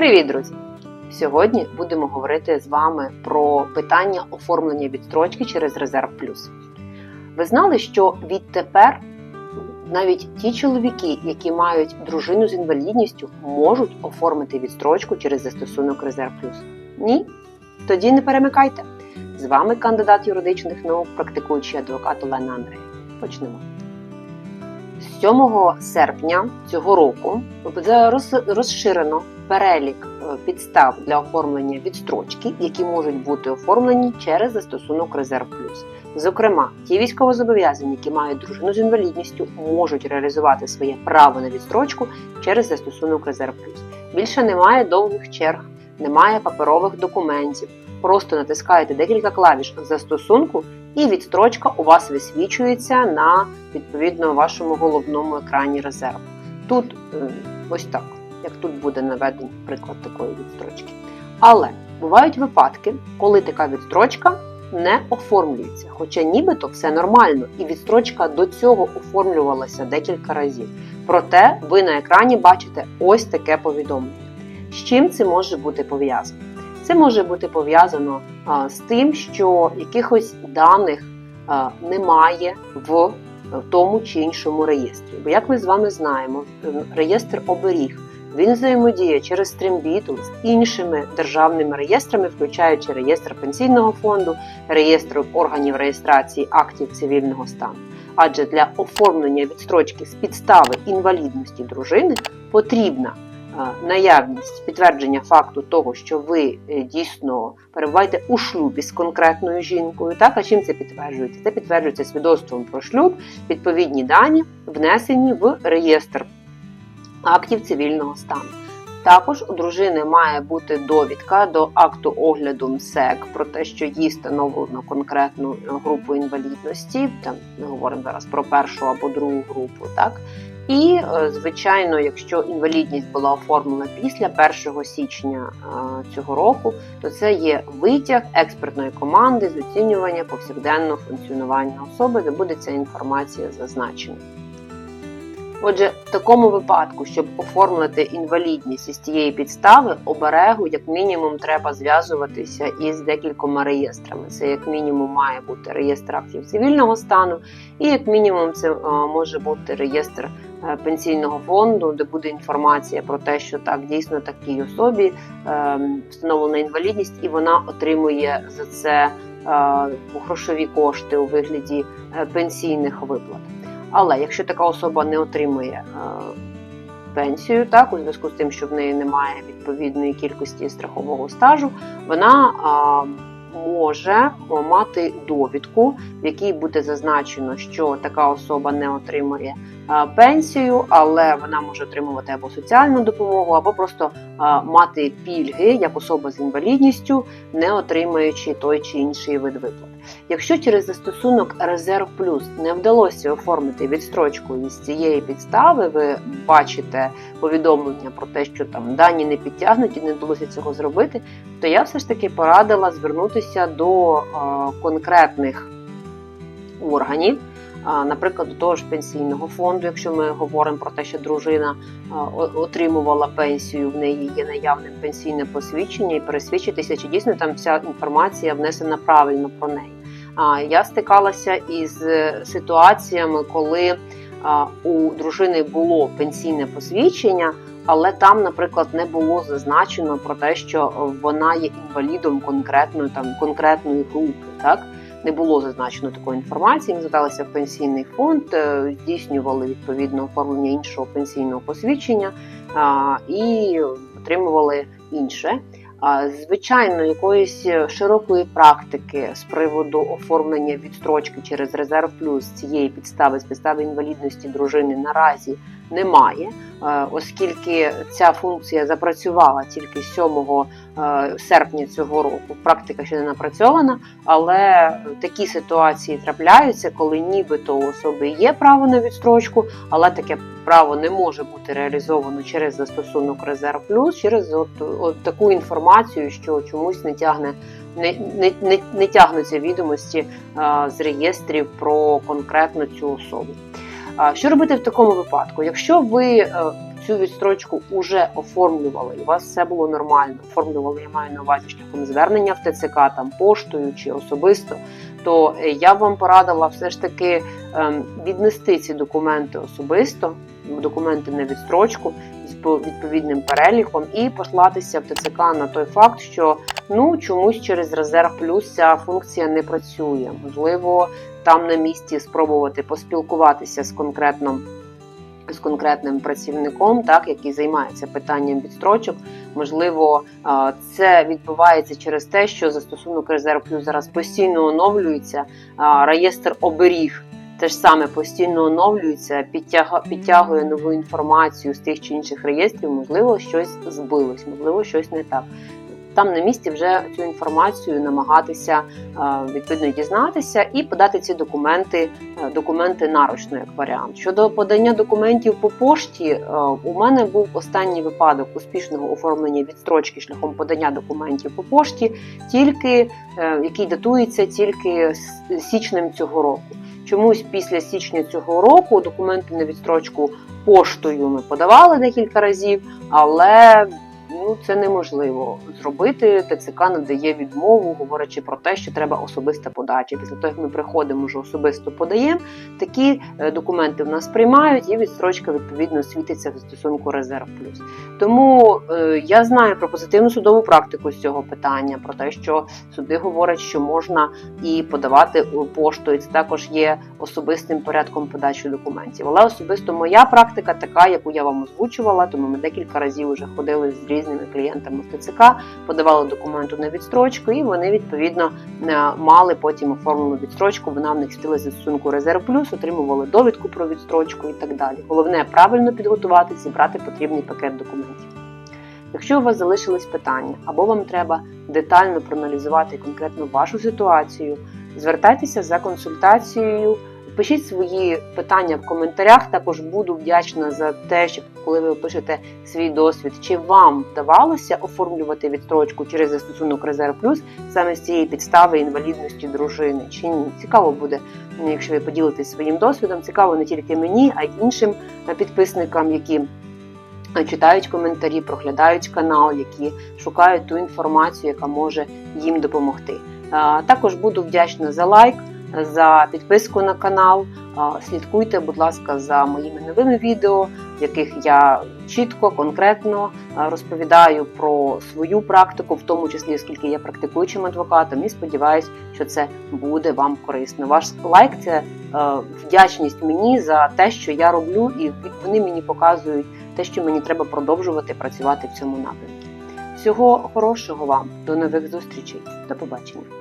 Привіт, друзі! Сьогодні будемо говорити з вами про питання оформлення відстрочки через Резерв Плюс. Ви знали, що відтепер навіть ті чоловіки, які мають дружину з інвалідністю, можуть оформити відстрочку через застосунок Резерв Плюс? Ні? Тоді не перемикайте. З вами кандидат юридичних наук, практикуючий адвокат Олена Андрея. Почнемо. 7 серпня цього року розширено перелік е, підстав для оформлення відстрочки, які можуть бути оформлені через застосунок Резерв Плюс. Зокрема, ті військовозобов'язані, які мають дружину з інвалідністю, можуть реалізувати своє право на відстрочку через застосунок Резерв Плюс. Більше немає довгих черг, немає паперових документів. Просто натискаєте декілька клавіш застосунку, і відстрочка у вас висвічується на відповідно вашому головному екрані резерву. Тут е, ось так як тут буде наведений приклад такої відстрочки. Але бувають випадки, коли така відстрочка не оформлюється, хоча нібито все нормально, і відстрочка до цього оформлювалася декілька разів. Проте ви на екрані бачите ось таке повідомлення. З чим це може бути пов'язано? Це може бути пов'язано з тим, що якихось даних немає в тому чи іншому реєстрі. Бо, як ми з вами знаємо, реєстр оберіг він взаємодіє через Trimbeat з іншими державними реєстрами, включаючи реєстр пенсійного фонду, реєстр органів реєстрації актів цивільного стану. Адже для оформлення відстрочки з підстави інвалідності дружини потрібна е, наявність підтвердження факту того, що ви е, дійсно перебуваєте у шлюбі з конкретною жінкою. Так, а чим це підтверджується? Це підтверджується свідоцтвом про шлюб, відповідні дані внесені в реєстр актів цивільного стану. Також у дружини має бути довідка до акту огляду МСЕК про те, що їй встановлено конкретну групу інвалідності. Там ми говоримо зараз про першу або другу групу. так? І, е, звичайно, якщо інвалідність була оформлена після 1 січня е, цього року, то це є витяг експертної команди з оцінювання повсякденного функціонування особи, де буде ця інформація зазначена. Отже, в такому випадку, щоб оформити інвалідність із цієї підстави, оберегу, як мінімум, треба зв'язуватися із декількома реєстрами. Це, як мінімум, має бути реєстр актів цивільного стану, і як мінімум, це е, може бути реєстр е, пенсійного фонду, де буде інформація про те, що так дійсно такій особі е, встановлена інвалідність, і вона отримує за це грошові кошти у вигляді пенсійних виплат. Але якщо така особа не отримує е, пенсію, так у зв'язку з тим, що в неї немає відповідної кількості страхового стажу, вона може мати довідку, в якій буде зазначено, що така особа не отримує пенсію, але вона може отримувати або соціальну допомогу, або просто мати пільги як особа з інвалідністю, не отримуючи той чи інший вид виплат. Якщо через застосунок Резерв Плюс не вдалося оформити відстрочку із цієї підстави, ви бачите повідомлення про те, що там дані не підтягнуті, не вдалося цього зробити, то я все ж таки порадила звернутися до конкретних органів наприклад, до того ж пенсійного фонду, якщо ми говоримо про те, що дружина отримувала пенсію, в неї є наявним пенсійне посвідчення, і пересвідчитися, чи дійсно там вся інформація внесена правильно про неї. Я стикалася із е, ситуаціями, коли у дружини було пенсійне посвідчення. Але там, наприклад, не було зазначено про те, що вона є інвалідом конкретної там конкретної групи, так не було зазначено такої інформації. Ми зверталися в пенсійний фонд, е, здійснювали відповідно оформлення іншого пенсійного посвідчення і отримували інше. Звичайно, якоїсь широкої практики з приводу оформлення відстрочки через резерв плюс цієї підстави з підстави інвалідності дружини наразі немає, е, оскільки ця функція запрацювала тільки 7 е, серпня цього року. Практика ще не напрацьована, але такі ситуації трапляються, коли нібито у особи є право на відстрочку, але таке право не може бути реалізовано через застосунок Резерв Плюс, через от, от таку інформацію, що чомусь не тягне. Не не, не, не тягнуться відомості а, з реєстрів про конкретно цю особу. Що робити в такому випадку? Якщо ви е, цю відстрочку вже оформлювали, і у вас все було нормально, оформлювали, я маю на увазі шляхом звернення в ТЦК, там поштою чи особисто, то е, я б вам порадила все ж таки ем, віднести ці документи особисто, документи на відстрочку з по- відповідним переліком і послатися в ТЦК на той факт, що ну чомусь через резерв плюс ця функція не працює. Можливо, там на місці спробувати поспілкуватися з конкретним. З конкретним працівником, так який займається питанням відстрочок, можливо, це відбувається через те, що застосунок резерв плюс зараз постійно оновлюється. Реєстр оберіг теж саме постійно оновлюється, підтягує нову інформацію з тих чи інших реєстрів. Можливо, щось збилось, можливо, щось не так. Там на місці вже цю інформацію намагатися е, відповідно дізнатися і подати ці документи, е, документи наручно як варіант. Щодо подання документів по пошті, е, у мене був останній випадок успішного оформлення відстрочки шляхом подання документів по пошті, тільки який датується тільки січнем цього року. Чомусь після січня цього року документи на відстрочку поштою ми подавали декілька разів, але ну це неможливо зробити. ТЦК надає відмову, говорячи про те, що треба особиста подача. Після того, як ми приходимо, вже особисто подаємо, такі е, документи в нас приймають, і відстрочка відповідно світиться в застосунку Резерв Плюс. Тому е, я знаю про позитивну судову практику з цього питання, про те, що суди говорять, що можна і подавати поштою. Це також є особистим порядком подачі документів. Але особисто моя практика така, яку я вам озвучувала, тому ми декілька разів вже ходили з різними клієнтами в ТЦК, подавали документи на відстрочку, і вони відповідно е, мали потім оформлену відстрочку. Вона в них стила з застосунку Резерв Плюс, отримували довідку про відстрочку і так далі. Головне правильно підготувати, зібрати потрібний пакет документів. Якщо у вас залишились питання, або вам треба детально проаналізувати конкретно вашу ситуацію, звертайтеся за консультацією, пишіть свої питання в коментарях. Також буду вдячна за те, що коли ви пишете свій досвід, чи вам вдавалося оформлювати відстрочку через застосунок Резерв Плюс саме з цієї підстави інвалідності дружини, чи ні? Цікаво буде, якщо ви поділитесь своїм досвідом. Цікаво не тільки мені, а й іншим е, підписникам, які читають коментарі, проглядають канал, які шукають ту інформацію, яка може їм допомогти. Також буду вдячна за лайк, за підписку на канал. Слідкуйте, будь ласка, за моїми новими відео, в яких я чітко, конкретно розповідаю про свою практику, в тому числі оскільки я практикуючим адвокатом, і сподіваюся, що це буде вам корисно. Ваш лайк це е, вдячність мені за те, що я роблю, і вони мені показують те, що мені треба продовжувати працювати в цьому напрямку. Всього хорошого вам, до нових зустрічей, до побачення.